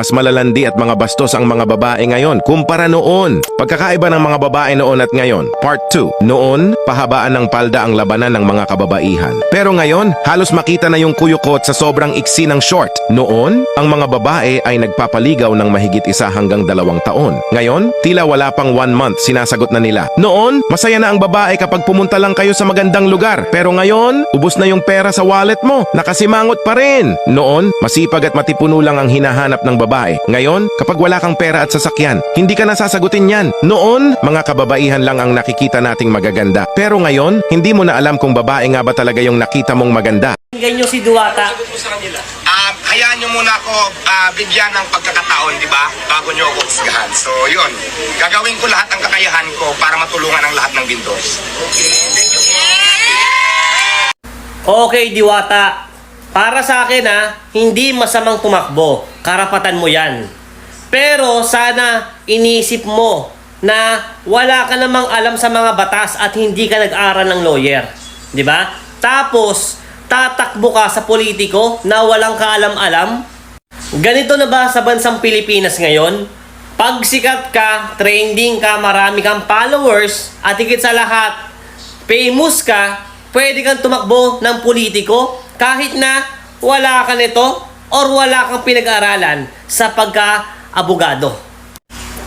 Mas malalandi at mga bastos ang mga babae ngayon kumpara noon. Pagkakaiba ng mga babae noon at ngayon. Part 2. Noon, pahabaan ng palda ang labanan ng mga kababaihan. Pero ngayon, halos makita na yung kuyukot sa sobrang iksi ng short. Noon, ang mga babae ay nagpapaligaw ng mahigit isa hanggang dalawang taon. Ngayon, tila wala pang one month sinasagot na nila. Noon, masaya na ang babae kapag pumunta lang kayo sa magandang lugar. Pero ngayon, ubos na yung pera sa wallet mo. Nakasimangot pa rin. Noon, masipag at matipuno lang ang hinahanap ng babae. Ngayon, kapag wala kang pera at sasakyan, hindi ka nasasagutin yan. Noon, mga kababaihan lang ang nakikita nating magaganda. Pero ngayon, hindi mo na alam kung babae nga ba talaga yung nakita mong maganda. Ganyo si Duwata. Ah, hayaan nyo muna ako ah, bigyan ng pagkakataon, di ba? Bago nyo ako husgahan. So, yun. Gagawin ko lahat ng kakayahan ko para matulungan ang lahat ng vendors. Okay, Diwata. Para sa akin ha, hindi masamang tumakbo. Karapatan mo yan. Pero sana iniisip mo na wala ka namang alam sa mga batas at hindi ka nag-aral ng lawyer. Ba? Tapos, tatakbo ka sa politiko na walang kaalam-alam? Ganito na ba sa bansang Pilipinas ngayon? Pag sikat ka, trending ka, marami kang followers, at higit sa lahat, famous ka, pwede kang tumakbo ng politiko kahit na wala ka nito or wala kang pinag-aralan sa pagka-abogado.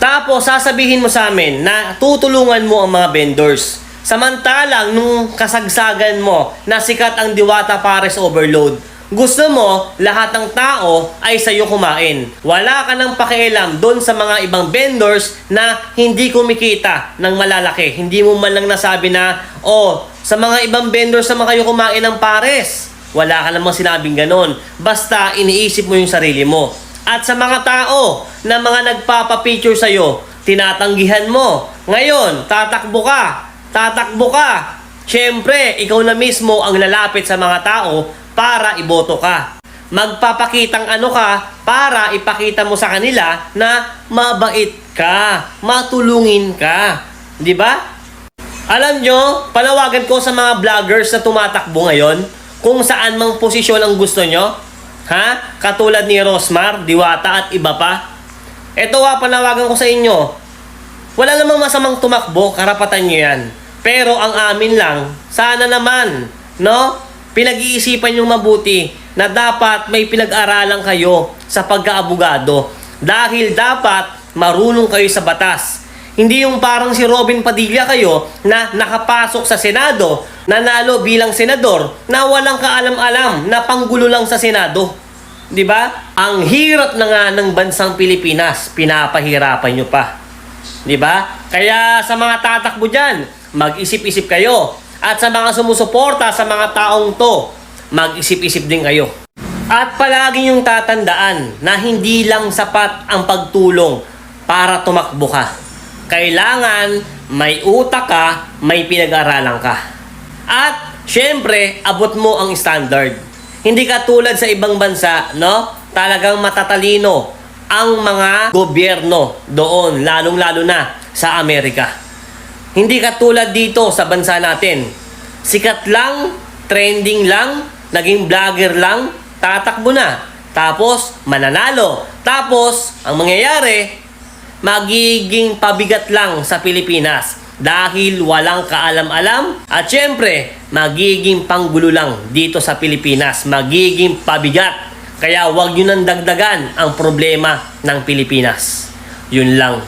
Tapos sasabihin mo sa amin na tutulungan mo ang mga vendors. Samantalang nung kasagsagan mo na sikat ang Diwata Pares Overload, gusto mo lahat ng tao ay sa'yo kumain. Wala ka nang pakialam doon sa mga ibang vendors na hindi kumikita ng malalaki. Hindi mo man lang nasabi na, oh, sa mga ibang vendors naman kayo kumain ng pares. Wala ka namang sinabing ganon. Basta iniisip mo yung sarili mo. At sa mga tao na mga nagpapapicture sa'yo, tinatanggihan mo. Ngayon, tatakbo ka. Tatakbo ka. Siyempre, ikaw na mismo ang lalapit sa mga tao para iboto ka. Magpapakitang ano ka para ipakita mo sa kanila na mabait ka, matulungin ka. Di ba? Alam nyo, panawagan ko sa mga vloggers na tumatakbo ngayon kung saan mang posisyon ang gusto nyo. Ha? Katulad ni Rosmar, Diwata at iba pa. Ito ha, panawagan ko sa inyo. Wala namang masamang tumakbo, karapatan nyo yan. Pero ang amin lang, sana naman, no? Pinag-iisipan yung mabuti na dapat may pinag-aralan kayo sa pagkaabogado. Dahil dapat marunong kayo sa batas. Hindi yung parang si Robin Padilla kayo na nakapasok sa Senado, nanalo bilang senador, na walang kaalam-alam, na panggulo lang sa Senado. 'Di ba? Ang hirap na nga ng bansang Pilipinas, pinapahirapan nyo pa. 'Di ba? Kaya sa mga tatakbo diyan, mag-isip-isip kayo. At sa mga sumusuporta sa mga taong to, mag-isip-isip din kayo. At palagi yung tatandaan na hindi lang sapat ang pagtulong para tumakbo ka. Kailangan may utak ka, may pinag-aralan ka. At syempre, abot mo ang standard. Hindi ka tulad sa ibang bansa, no? Talagang matatalino ang mga gobyerno doon, lalong-lalo na sa Amerika. Hindi ka tulad dito sa bansa natin. Sikat lang, trending lang, naging vlogger lang, tatakbo na. Tapos, mananalo. Tapos, ang mangyayari, magiging pabigat lang sa Pilipinas dahil walang kaalam-alam at syempre magiging panggulo lang dito sa Pilipinas magiging pabigat. Kaya wag nyo nang dagdagan ang problema ng Pilipinas. Yun lang